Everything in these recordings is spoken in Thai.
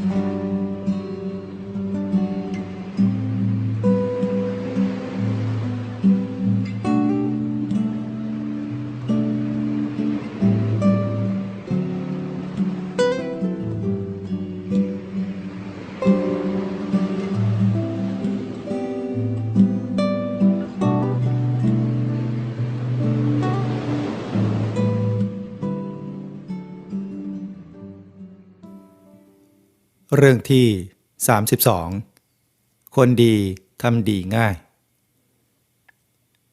Mm-hmm. เรื่องที่ 32 คนดีทำดีง่าย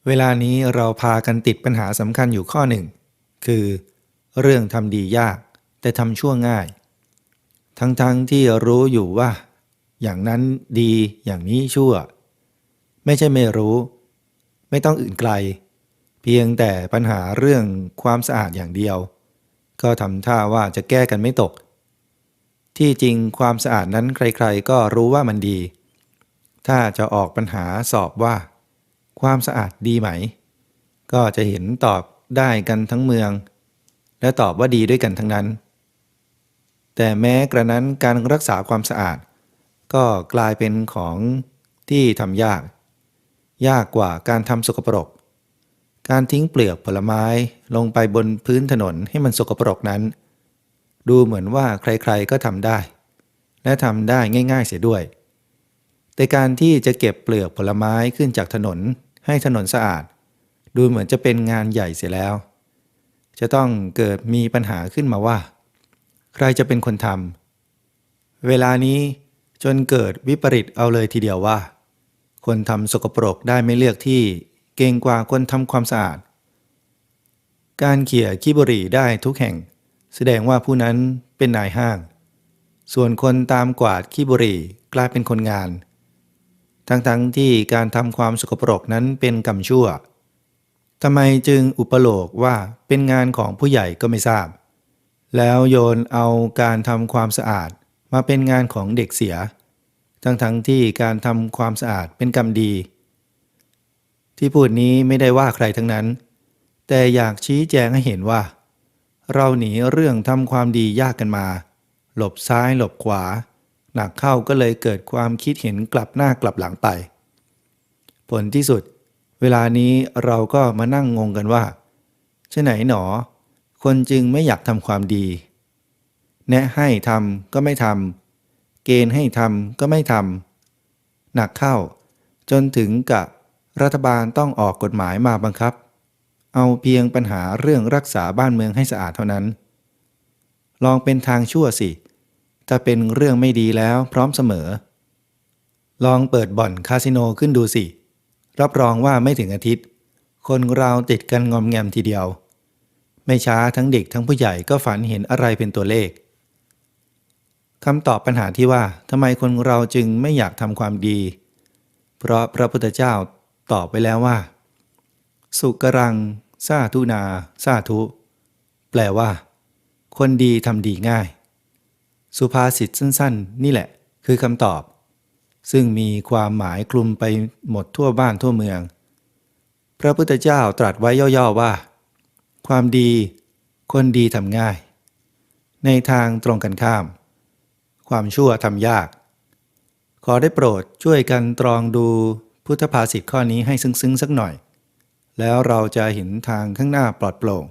เวลานี้เราพากันติดปัญหาสำคัญอยู่ข้อหนึ่ง คือ เรื่องทำดียากแต่ทำชั่วง่าย ทั้งๆทที่รู้อยู่ว่า อย่างนั้นดีอย่างนี้ชั่ว ไม่ใช่ไม่รู้ ไม่ต้องอื่นไกล เพียงแต่ปัญหาเรื่องความสะอาดอย่างเดียว ก็ทำท่าว่าจะแก้กันไม่ตก ที่จริงความสะอาดนั้นใครๆก็รู้ว่ามันดี ถ้าจะออกปัญหาสอบว่า ความสะอาดดีไหม ก็จะเห็นตอบได้กันทั้งเมือง และตอบว่าดีด้วยกันทั้งนั้น แต่แม้กระนั้นการรักษาความสะอาด ก็กลายเป็นของที่ทำยาก ยากกว่าการทำสกปรก การทิ้งเปลือกผลไม้ลงไปบนพื้นถนนให้มันสกปรกนั้น ดูเหมือนว่าใครๆก็ทำได้ และทำได้ง่าย ๆ เสียด้วย แต่การที่จะเก็บเปลือกผลไม้ขึ้นจากถนนให้ถนนสะอาด ดูเหมือนจะเป็นงานใหญ่เสียแล้ว จะต้องเกิดมีปัญหาขึ้นมาว่า ใครจะเป็นคนทำเวลานี้จนเกิดวิปริตเอาเลยทีเดียวว่า คนทำสกปรกได้ไม่เลือกที่เก่งกว่าคนทำความสะอาด การเขี่ยขี้บุหรี่ได้ทุกแห่ง แสดงว่าผู้นั้นเป็นนายห้าง ส่วนคนตามกวาดขี้บุหรี่กลายเป็นคนงาน ทั้งๆทที่การทำความสกปรกนั้นเป็นกรรมชั่วทำไมจึงอุปโลกว่าเป็นงานของผู้ใหญ่ก็ไม่ทราบ แล้วโยนเอาการทำความสะอาดมาเป็นงานของเด็กเสีย ทั้งๆทที่การทำความสะอาดเป็นกรรมดี ที่พูดนี้ไม่ได้ว่าใครทั้งนั้น แต่อยากชี้แจงให้เห็นว่า เราหนีเรื่องทำความดียากกันมา หลบซ้ายหลบขวา หนักเข้าก็เลยเกิดความคิดเห็นกลับหน้ากลับหลังไป ผลที่สุด เวลานี้เราก็มานั่งงงกันว่าเชะไหนหนอ คนจึงไม่อยากทำความดี แนะให้ทำก็ไม่ทำเกณฑ์ให้ทำก็ไม่ทำหนักเข้า จนถึงกับรัฐบาลต้องออกกฎหมายมาบังคับ เอาเพียงปัญหาเรื่องรักษาบ้านเมืองให้สะอาดเท่านั้น ลองเป็นทางชั่วสิ ถ้าเป็นเรื่องไม่ดีแล้วพร้อมเสมอ ลองเปิดบ่อนคาสิโนขึ้นดูสิ รับรองว่าไม่ถึงอาทิตย์ คนเราติดกันงอมแงมทีเดียว ไม่ช้าทั้งเด็กทั้งผู้ใหญ่ก็ฝันเห็นอะไรเป็นตัวเลขคำตอบปัญหาที่ว่าทำไมคนเราจึงไม่อยากทำความดี เพราะพระพุทธเจ้าตอบไปแล้วว่า สุกรังซาทุนาซาทุ แปลว่า คนดีทำดีง่าย สุภาษิตสั้น ๆ นี่แหละ คือคำตอบ ซึ่งมีความหมายคลุมไปหมดทั่วบ้านทั่วเมือง พระพุทธเจ้าตรัสไว้ย่อๆว่า ความดี คนดีทำง่าย ในทางตรงกันข้าม ความชั่วทำยาก ขอได้โปรดช่วยกันตรองดูพุทธภาษิตข้อนี้ให้ซึ้งๆสักหน่อย แล้วเราจะเห็นทางข้างหน้าปลอดโปร่ง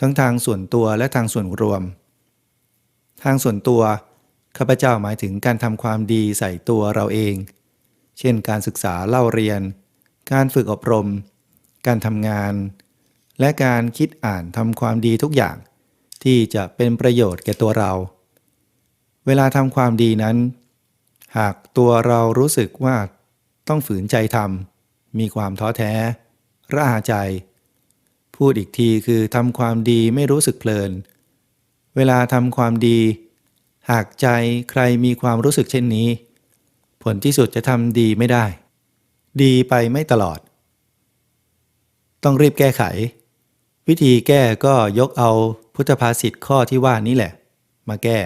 ทั้งทางส่วนตัวและทางส่วนรวม ทางส่วนตัวข้าพเจ้าหมายถึงการทำความดีใส่ตัวเราเอง เช่นการศึกษาเล่าเรียน การฝึกอบรม การทำงาน และการคิดอ่านทำความดีทุกอย่าง ที่จะเป็นประโยชน์แก่ตัวเรา เวลาทำความดีนั้น หากตัวเรารู้สึกว่าต้องฝืนใจทำมีความท้อแท้ ระอาใจ พูดอีกทีคือทำความดีไม่รู้สึกเพลิน เวลาทำความดี หากใจใครมีความรู้สึกเช่นนี้ ผลที่สุดจะทำดีไม่ได้ ดีไปไม่ตลอด ต้องรีบแก้ไข วิธีแก้ก็ยกเอาพุทธภาษิตข้อที่ว่านี้แหละ มาแก้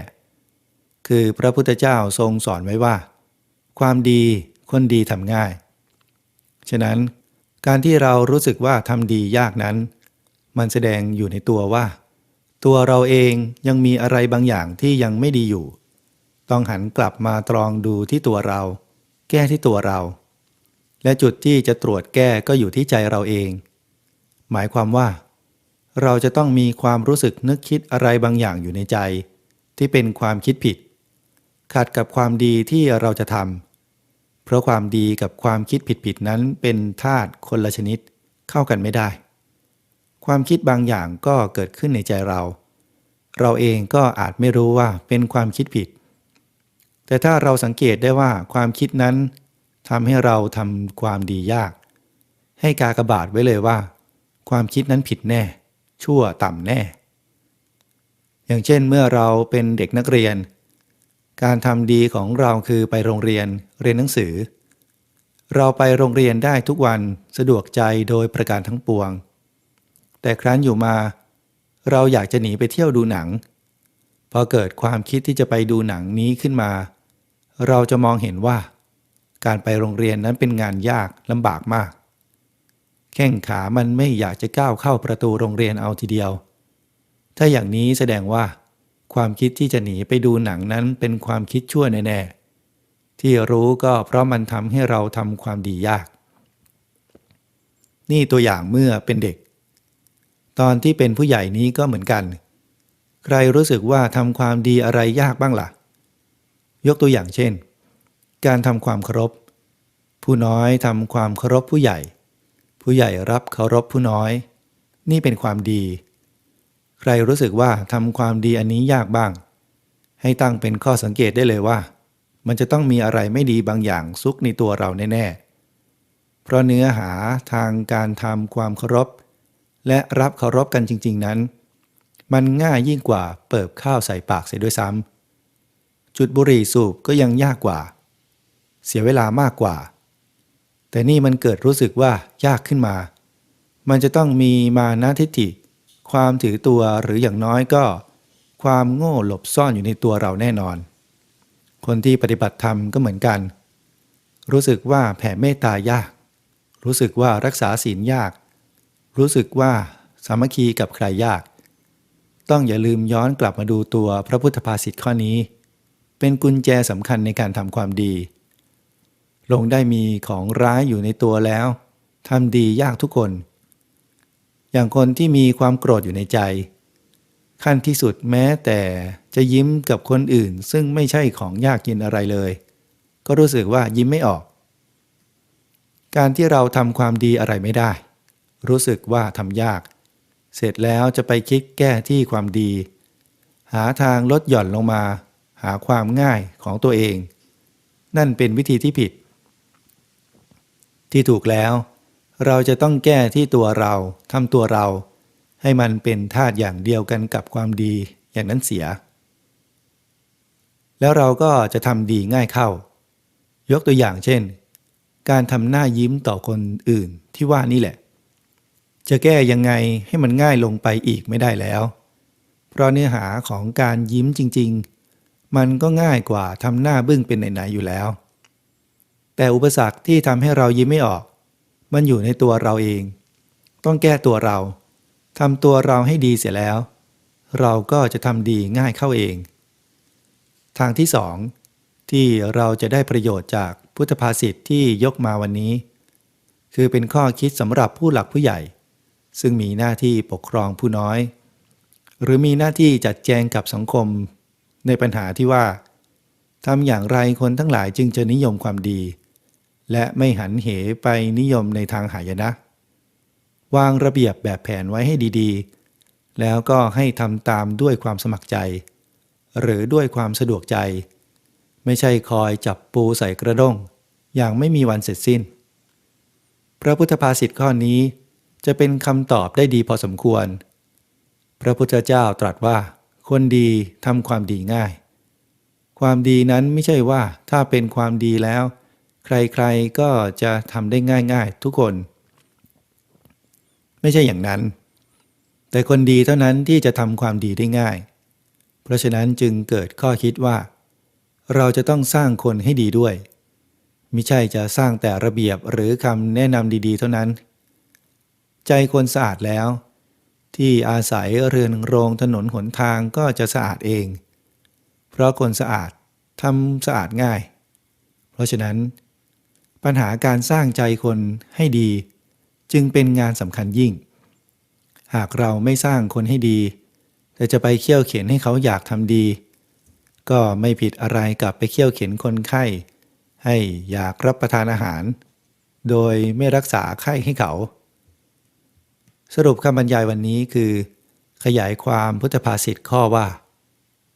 คือพระพุทธเจ้าทรงสอนไว้ว่า ความดีคนดีทำง่าย ฉะนั้น การที่เรารู้สึกว่าทำดียากนั้น มันแสดงอยู่ในตัวว่า ตัวเราเองยังมีอะไรบางอย่างที่ยังไม่ดีอยู่ ต้องหันกลับมาตรองดูที่ตัวเรา แก้ที่ตัวเรา และจุดที่จะตรวจแก้ก็อยู่ที่ใจเราเอง หมายความว่า เราจะต้องมีความรู้สึกนึกคิดอะไรบางอย่างอยู่ในใจ ที่เป็นความคิดผิด ขัดกับความดีที่เราจะทำ เพราะความดีกับความคิดผิดๆนั้นเป็นธาตุคนละชนิดเข้ากันไม่ได้ ความคิดบางอย่างก็เกิดขึ้นในใจเรา เราเองก็อาจไม่รู้ว่าเป็นความคิดผิด แต่ถ้าเราสังเกตได้ว่าความคิดนั้นทำให้เราทำความดียาก ให้กากบาทไว้เลยว่า ความคิดนั้นผิดแน่ ชั่วต่ำแน่ อย่างเช่นเมื่อเราเป็นเด็กนักเรียน การทำดีของเราคือไปโรงเรียนเรียนหนังสือ เราไปโรงเรียนได้ทุกวันสะดวกใจโดยประการทั้งปวง แต่ครั้นอยู่มา เราอยากจะหนีไปเที่ยวดูหนัง พอเกิดความคิดที่จะไปดูหนังนี้ขึ้นมา เราจะมองเห็นว่า การไปโรงเรียนนั้นเป็นงานยากลำบากมาก แข้งขามันไม่อยากจะก้าวเข้าประตูโรงเรียนเอาทีเดียว ถ้าอย่างนี้แสดงว่า ความคิดที่จะหนีไปดูหนังนั้นเป็นความคิดชั่วแน่ๆที่รู้ก็เพราะมันทำให้เราทำความดียาก นี่ตัวอย่างเมื่อเป็นเด็ก ตอนที่เป็นผู้ใหญ่นี้ก็เหมือนกัน ใครรู้สึกว่าทำความดีอะไรยากบ้างล่ะ ยกตัวอย่างเช่น การทำความเคารพผู้น้อยทำความเคารพผู้ใหญ่ ผู้ใหญ่รับเคารพผู้น้อย นี่เป็นความดี ใครรู้สึกว่าทำความดีอันนี้ยากบ้าง ให้ตั้งเป็นข้อสังเกตได้เลยว่า มันจะต้องมีอะไรไม่ดีบางอย่างซุกในตัวเราแน่ๆ เพราะเนื้อหาทางการทำความเคารพ และรับเคารพกันจริง ๆ นั้น มันง่ายยิ่งกว่าเปิบข้าวใส่ปากเสียด้วยซ้ำจุดบุหรี่สูบก็ยังยากกว่า เสียเวลามากกว่า แต่นี่มันเกิดรู้สึกว่ายากขึ้นมา มันจะต้องมีมานะทิฏฐิ ความถือตัวหรืออย่างน้อยก็ ความโง่หลบซ่อนอยู่ในตัวเราแน่นอน คนที่ปฏิบัติธรรมก็เหมือนกัน รู้สึกว่าแผ่เมตตายาก รู้สึกว่ารักษาศีลยาก รู้สึกว่าสามัคคีกับใครยาก ต้องอย่าลืมย้อนกลับมาดูตัวพระพุทธภาษิตข้อนี้ เป็นกุญแจสำคัญในการทำความดี ลงได้มีของร้ายอยู่ในตัวแล้วทำดียากทุกคน อย่างคนที่มีความโกรธอยู่ในใจ ขั้นที่สุดแม้แต่จะยิ้มกับคนอื่น ซึ่งไม่ใช่ของยากกินอะไรเลย ก็รู้สึกว่ายิ้มไม่ออก การที่เราทำความดีอะไรไม่ได้ รู้สึกว่าทำยาก เสร็จแล้วจะไปคิดแก้ที่ความดี หาทางลดหย่อนลงมา หาความง่ายของตัวเอง นั่นเป็นวิธีที่ผิด ที่ถูกแล้ว เราจะต้องแก้ที่ตัวเราทำตัวเรา ให้มันเป็นธาตุอย่างเดียวกันกับความดีอย่างนั้นเสีย แล้วเราก็จะทำดีง่ายเข้า ยกตัวอย่างเช่น การทำหน้ายิ้มต่อคนอื่นที่ว่านี่แหละ จะแก้ยังไงให้มันง่ายลงไปอีกไม่ได้แล้ว เพราะเนื้อหาของการยิ้มจริง ๆ มันก็ง่ายกว่าทำหน้าบึ้งเป็นไหนๆอยู่แล้ว แต่อุปสรรคที่ทำให้เรายิ้มไม่ออก มันอยู่ในตัวเราเอง ต้องแก้ตัวเราทำตัวเราให้ดีเสียแล้ว เราก็จะทำดีง่ายเข้าเอง ทางที่สองที่เราจะได้ประโยชน์จากพุทธภาษิตที่ยกมาวันนี้ คือเป็นข้อคิดสำหรับผู้หลักผู้ใหญ่ ซึ่งมีหน้าที่ปกครองผู้น้อย หรือมีหน้าที่จัดแจงกับสังคม ในปัญหาที่ว่าทำอย่างไรคนทั้งหลายจึงจะนิยมความดี และไม่หันเหไปนิยมในทางหายนะ วางระเบียบแบบแผนไว้ให้ดีๆ แล้วก็ให้ทำตามด้วยความสมัครใจ หรือด้วยความสะดวกใจ ไม่ใช่คอยจับปูใส่กระด้ง อย่างไม่มีวันเสร็จสิ้น พระพุทธภาษิตข้อนี้จะเป็นคำตอบได้ดีพอสมควร พระพุทธเจ้าตรัสว่า คนดีทำความดีง่าย ความดีนั้นไม่ใช่ว่าถ้าเป็นความดีแล้ว ใครๆก็จะทำได้ง่ายๆ ทุกคน ไม่ใช่อย่างนั้น แต่คนดีเท่านั้นที่จะทำความดีได้ง่าย เพราะฉะนั้นจึงเกิดข้อคิดว่า เราจะต้องสร้างคนให้ดีด้วยมิใช่จะสร้างแต่ระเบียบหรือคำแนะนำดีๆ เท่านั้น ใจคนสะอาดแล้ว ที่อาศัยเรือนโรงถนนหนทางก็จะสะอาดเอง เพราะคนสะอาดทำสะอาดง่าย เพราะฉะนั้น ปัญหาการสร้างใจคนให้ดี จึงเป็นงานสำคัญยิ่ง หากเราไม่สร้างคนให้ดี แต่จะไปเคี่ยวเข็นให้เขาอยากทำดี ก็ไม่ผิดอะไรกับไปเคี่ยวเข็นคนไข้ ให้อยากรับประทานอาหาร โดยไม่รักษาไข้ให้เขา สรุปคำบรรยายวันนี้คือ ขยายความพุทธภาษิตข้อว่า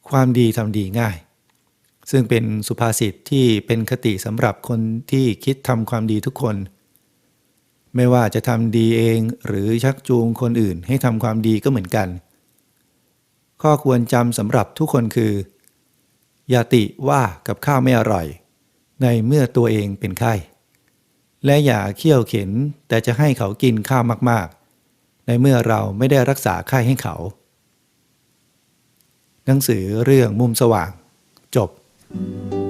ความดีทำดีง่าย ซึ่งเป็นสุภาษิตที่เป็นคติสำหรับคนที่คิดทำความดีทุกคน ไม่ว่าจะทำดีเองหรือชักจูงคนอื่นให้ทำความดีก็เหมือนกัน ข้อควรจำสำหรับทุกคนคือยาติว่ากับข้าวไม่อร่อย ในเมื่อตัวเองเป็นไข้ และอย่าเคี่ยวเข็นแต่จะให้เขากินข้าวมากๆ ในเมื่อเราไม่ได้รักษาไข้ให้เขา หนังสือเรื่องมุมสว่าง จบ Thank you.